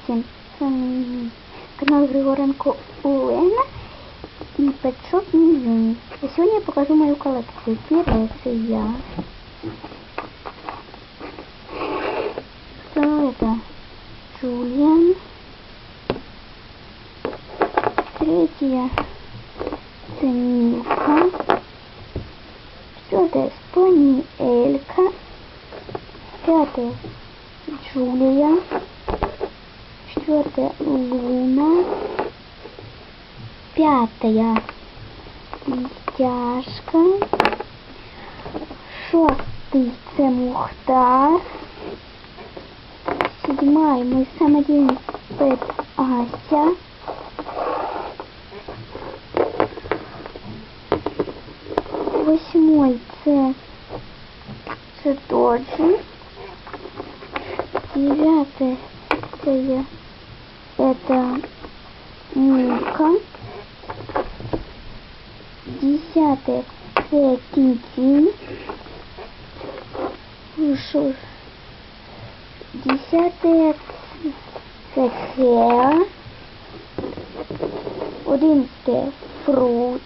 всім! З вами канал Григоренко Олена і Pet Shop Мізюні. І сьогодні я покажу мою колекцію. Перше це я. Второе это Джулиан. Третье это Милка. Четвертое Спаниелька. Пятое Джулия. Четвертое Луна. Пятая Летяшка. Шостый це Мухтар. Седьмая мой самодельный пэт Ася. Восьмой це, це Доджи. Девятое це я. Это Милка. Десятое. Ну що ж. Десятое це Хеа. Одинадцяте Фрут.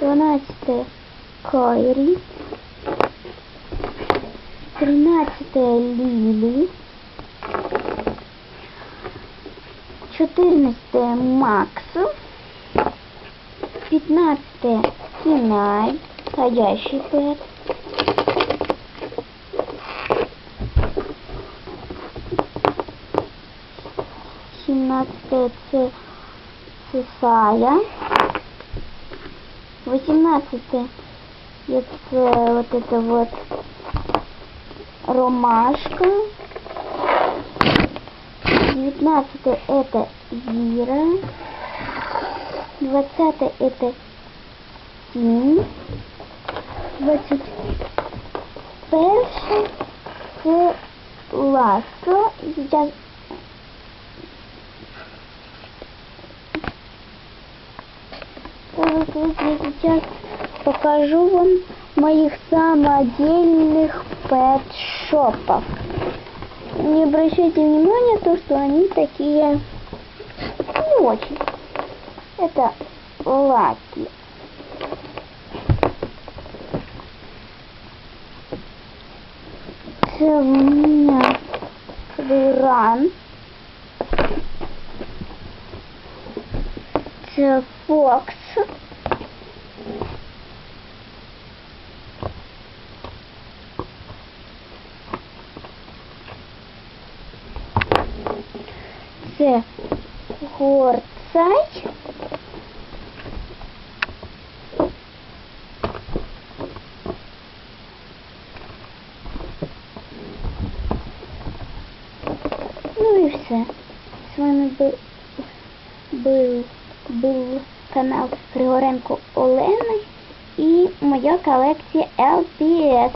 Дванадцяте Кайрі. Тринадцятое Лили. Четырнадцатое Макс. Пятнадцатое Кинай. Ходящий пэт. Семнадцатое це Цесая. Восемнадцатое это вот это вот ромашка. Девятнадцатое это Вира. Двадцатое это Тинь. Двадцать перше це ласко. Сейчас Так, вот я сейчас покажу вам моих самодельных пэт-шопов. Не обращайте внимания то, что они такие не очень. Это лаки. Это у меня Фриран. Это Фокс. Це горцай. Ну і все. З вами був, був, канал Григоренко Олени і моя колекція LPS.